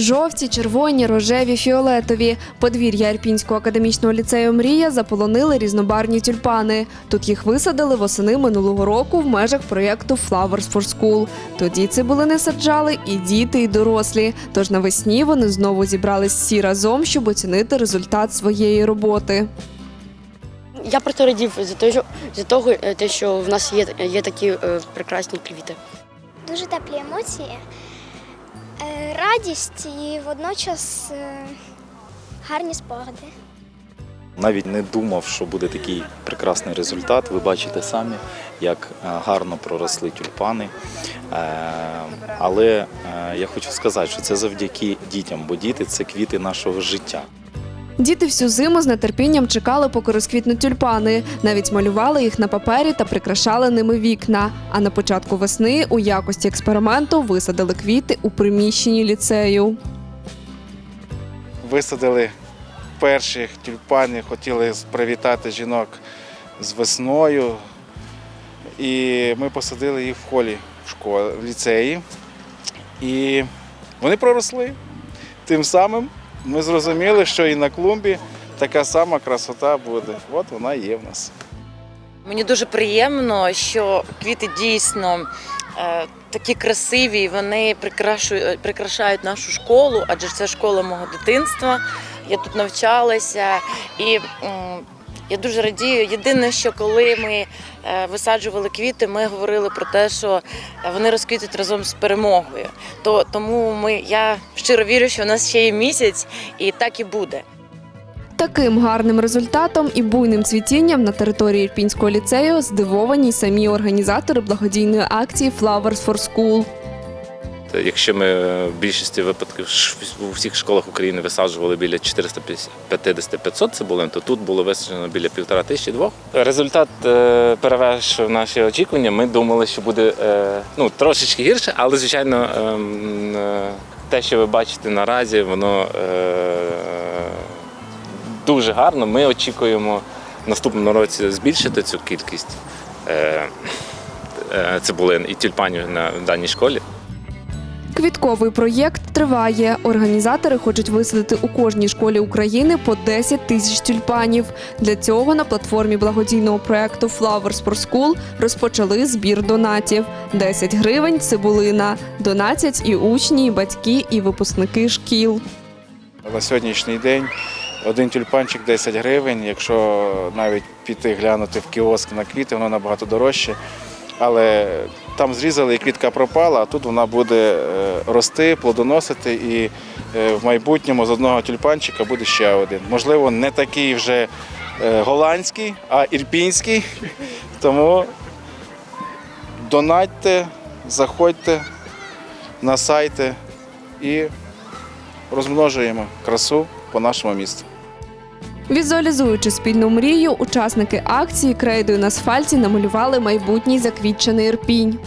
Жовті, червоні, рожеві, фіолетові. Подвір'я Ірпінського академічного ліцею Мрія заполонили різнобарвні тюльпани. Тут їх висадили восени минулого року в межах проєкту Flowers for School. Тоді цибулини саджали і діти, і дорослі. Тож навесні вони знову зібрались всі разом, щоб оцінити результат своєї роботи. Я просто радів за того, що- за того, е, те, що в нас є, є такі е, прекрасні квіти. дуже теплі емоції, радість і водночас е, гарні спогади. Навіть не думав, що буде такий прекрасний результат. Ви бачите самі, як е, гарно проросли тюльпани. Е, Але я хочу сказати, що це завдяки дітям, бо діти це квіти нашого життя. Діти всю зиму з нетерпінням чекали, поки розквітнуть тюльпани. Навіть малювали їх на папері та прикрашали ними вікна. А на початку весни у якості експерименту висадили квіти у приміщенні ліцею. висадили перших тюльпанів, хотіли привітати жінок з весною. І ми посадили їх в холі в школі, в ліцеї. І вони проросли. Тим самим ми зрозуміли, що і на клумбі така сама красота буде. От вона є в нас. Мені дуже приємно, що квіти дійсно е, такі красиві, вони прикрашують, прикрашають нашу школу, адже це школа мого дитинства. Я тут навчалася і я дуже радію. Єдине, що коли ми е, висаджували квіти, ми говорили про те, що вони розквітуть разом з перемогою. То тому ми я щиро вірю, що у нас ще є місяць, і так і буде. Таким гарним результатом і буйним цвітінням на території Ірпінського ліцею здивовані самі організатори благодійної акції Flowers for School. Якщо ми в більшості випадків у всіх школах України висаджували біля 450-500 цибулин, то тут було висаджено біля півтора тисячі двох. Результат е, перевершив наші очікування. Ми думали, що буде е, ну, трошечки гірше, але звичайно ем, е, те, що ви бачите наразі, воно дуже гарно. Ми очікуємо в наступному році збільшити цю кількість цибулин і тюльпанів на даній школі. Квітковий проєкт триває. Організатори хочуть висадити у кожній школі України по 10 тисяч тюльпанів. Для цього на платформі благодійного проєкту Flowers for School розпочали збір донатів: 10 гривень цибулина. Донатять і учні, і батьки, і випускники шкіл. На сьогоднішній день один тюльпанчик 10 гривень. Якщо навіть піти глянути в кіоск на квіти, воно набагато дорожче. Але там зрізали і квітка пропала, а тут вона буде е, рости, плодоносити, і е, в майбутньому з одного тюльпанчика буде ще один. Можливо, не такий вже е, голландський, а ірпінський. Тому донатьте, заходьте на сайти і розмножуємо красу по нашому місту. Візуалізуючи спільну мрію, учасники акції крейдою на асфальті намалювали майбутній заквітчений ірпінь.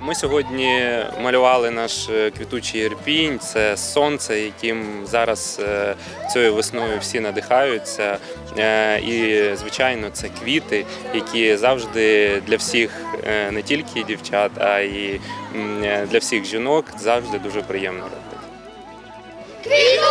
Ми сьогодні малювали наш е, квітучий ірпінь. Це сонце, яким зараз е, цією весною всі надихаються. Е, І, звичайно, це квіти, які завжди для всіх, не тільки дівчат, а й для всіх жінок завжди дуже приємно робити. Квіти